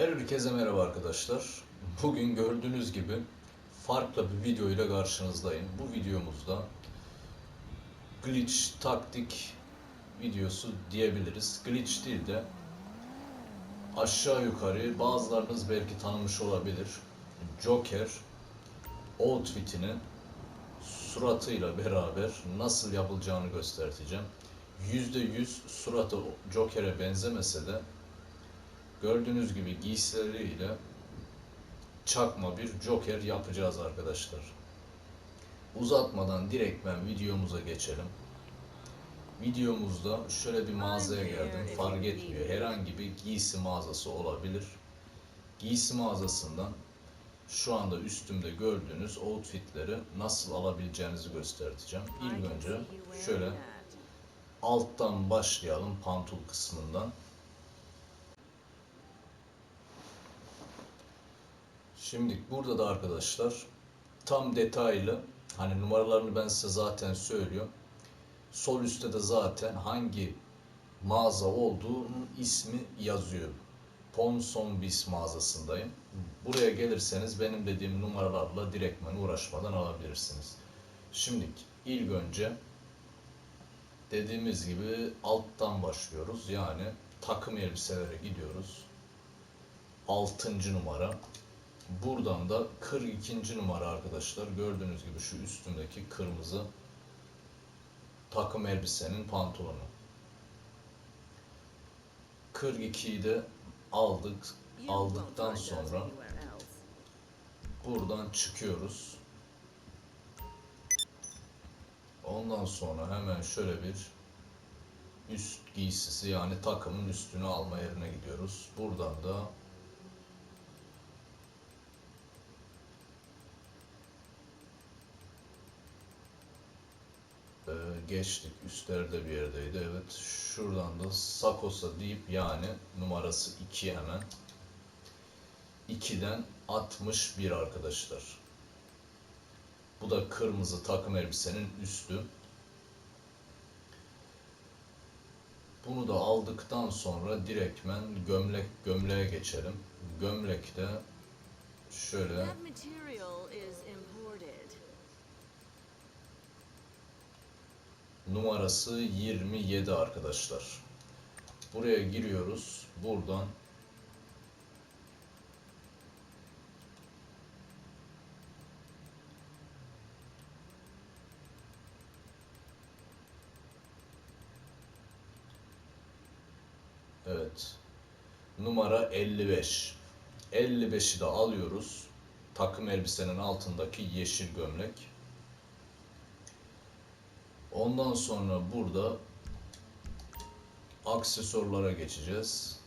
Herkese merhaba arkadaşlar. Bugün gördüğünüz gibi farklı bir video ile karşınızdayım. Bu videomuzda glitch taktik videosu diyebiliriz. Glitch değil de aşağı yukarı bazılarınız belki tanımış olabilir. Joker outfitini suratıyla beraber nasıl yapılacağını göstereceğim. %100 suratı Joker'e benzemese de Gördüğünüz gibi giysileriyle çakma bir Joker yapacağız arkadaşlar. Uzatmadan direkt ben videomuza geçelim. Videomuzda şöyle bir mağazaya geldim. Fark etmiyor. Herhangi bir giysi mağazası olabilir. Giysi mağazasından şu anda üstümde gördüğünüz outfitleri nasıl alabileceğinizi göstereceğim. İlk önce şöyle alttan başlayalım pantul kısmından. Şimdi burada da arkadaşlar tam detaylı hani numaralarını ben size zaten söylüyorum. Sol üstte de zaten hangi mağaza olduğunun ismi yazıyor. Ponson Bis mağazasındayım. Buraya gelirseniz benim dediğim numaralarla direktmen uğraşmadan alabilirsiniz. Şimdi ilk önce dediğimiz gibi alttan başlıyoruz. Yani takım elbiselere gidiyoruz. 6. numara. Buradan da 42. numara arkadaşlar. Gördüğünüz gibi şu üstündeki kırmızı takım elbisenin pantolonu. 42'yi de aldık. Aldıktan sonra buradan çıkıyoruz. Ondan sonra hemen şöyle bir üst giysisi yani takımın üstünü alma yerine gidiyoruz. Buradan da geçtik. Üstlerde bir yerdeydi. Evet. Şuradan da Sakosa deyip yani numarası 2 hemen. 2'den 61 arkadaşlar. Bu da kırmızı takım elbisenin üstü. Bunu da aldıktan sonra direktmen gömlek gömleğe geçelim. Gömlekte şöyle numarası 27 arkadaşlar. Buraya giriyoruz. Buradan Evet. Numara 55. 55'i de alıyoruz. Takım elbisenin altındaki yeşil gömlek. Ondan sonra burada aksesuarlara geçeceğiz.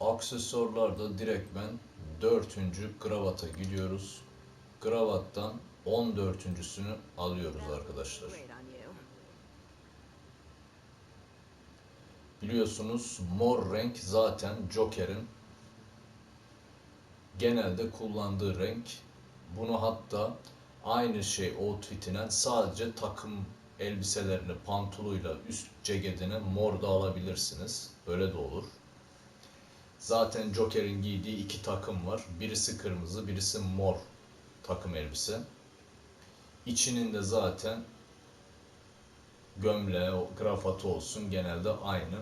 Aksesuarlarda direkt ben dördüncü kravata gidiyoruz. Kravattan 14.sünü alıyoruz arkadaşlar. Biliyorsunuz mor renk zaten Joker'in genelde kullandığı renk. Bunu hatta aynı şey outfitine sadece takım elbiselerini pantoluyla üst ceketine mor da alabilirsiniz. Öyle de olur. Zaten Joker'in giydiği iki takım var. Birisi kırmızı, birisi mor takım elbise. İçinin de zaten gömleği, o kravatı olsun genelde aynı.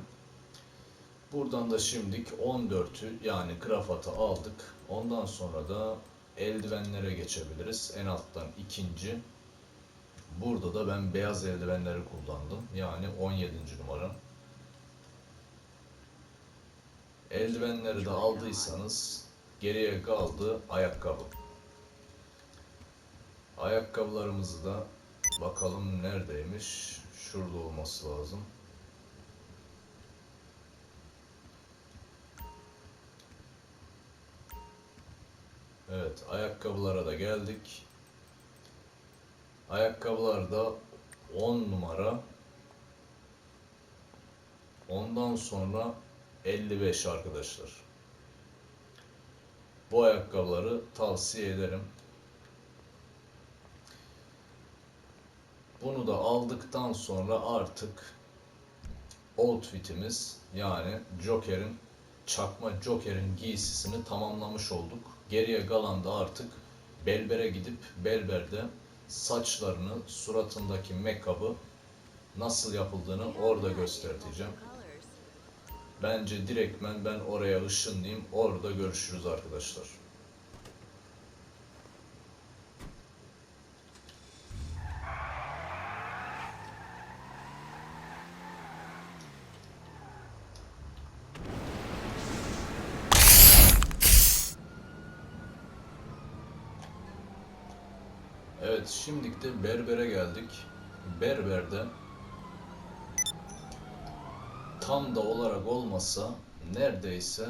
Buradan da şimdilik 14'ü yani kravatı aldık. Ondan sonra da eldivenlere geçebiliriz. En alttan ikinci. Burada da ben beyaz eldivenleri kullandım. Yani 17. numara. Eldivenleri de aldıysanız geriye kaldı ayakkabı. Ayakkabılarımızı da bakalım neredeymiş. Şurada olması lazım. Evet, ayakkabılara da geldik. Ayakkabılarda 10 numara. Ondan sonra 55 arkadaşlar. Bu ayakkabıları tavsiye ederim. Bunu da aldıktan sonra artık outfitimiz yani Joker'in çakma Joker'in giysisini tamamlamış olduk. Geriye kalan da artık berbere gidip berberde saçlarını, suratındaki make-up'ı nasıl yapıldığını orada göstereceğim. Bence direktmen ben oraya ışınlayayım. Orada görüşürüz arkadaşlar. Evet, şimdilik de berbere geldik. Berberde tam da olarak olmasa neredeyse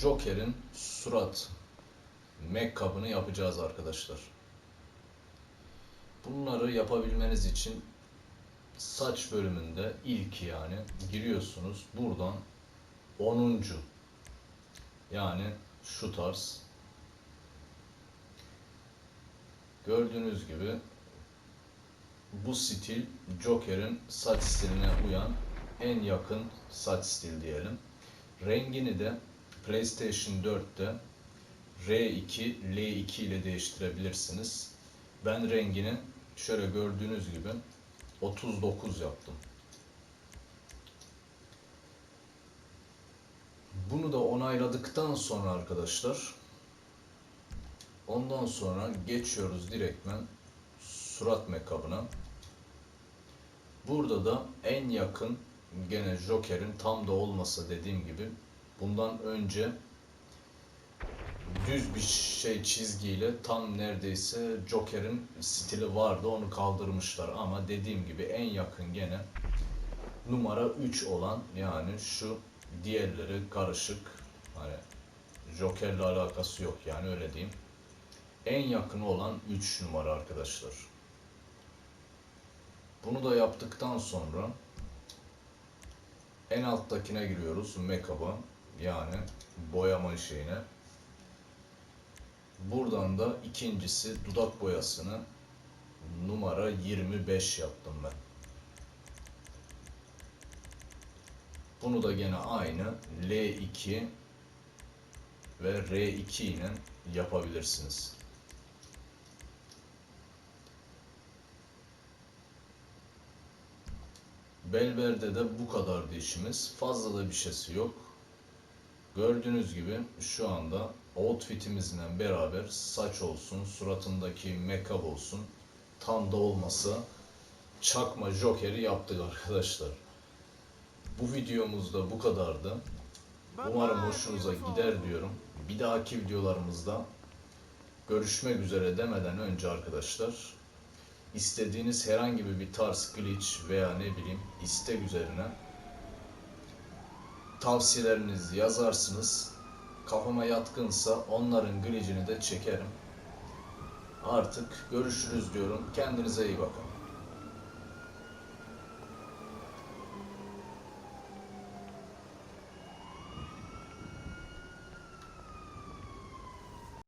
Joker'in surat make-up'ını yapacağız arkadaşlar. Bunları yapabilmeniz için saç bölümünde ilk yani giriyorsunuz buradan 10. yani şu tarz gördüğünüz gibi bu stil Joker'in saç stiline uyan en yakın saç stil diyelim. Rengini de PlayStation 4'te R2, L2 ile değiştirebilirsiniz. Ben rengini şöyle gördüğünüz gibi 39 yaptım. Bunu da onayladıktan sonra arkadaşlar ondan sonra geçiyoruz direktmen surat make-up'ına. Burada da en yakın gene Joker'in tam da olmasa dediğim gibi bundan önce düz bir şey çizgiyle tam neredeyse Joker'in stili vardı onu kaldırmışlar ama dediğim gibi en yakın gene numara 3 olan yani şu diğerleri karışık hani Joker'le alakası yok yani öyle diyeyim. En yakın olan 3 numara arkadaşlar. Bunu da yaptıktan sonra en alttakine giriyoruz make-up'a yani boyama şeyine. Buradan da ikincisi dudak boyasını numara 25 yaptım ben. Bunu da gene aynı L2 ve R2 ile yapabilirsiniz. Belber'de de bu kadardı işimiz. Fazla da bir şeysi yok. Gördüğünüz gibi şu anda outfitimizle beraber saç olsun, suratındaki make-up olsun tam da olmasa çakma Joker'i yaptık arkadaşlar. Bu videomuzda bu kadardı. Umarım hoşunuza gider diyorum. Bir dahaki videolarımızda görüşmek üzere demeden önce arkadaşlar istediğiniz herhangi bir tarz glitch veya ne bileyim istek üzerine tavsiyelerinizi yazarsınız. Kafama yatkınsa onların glitch'ini de çekerim. Artık görüşürüz diyorum. Kendinize iyi bakın.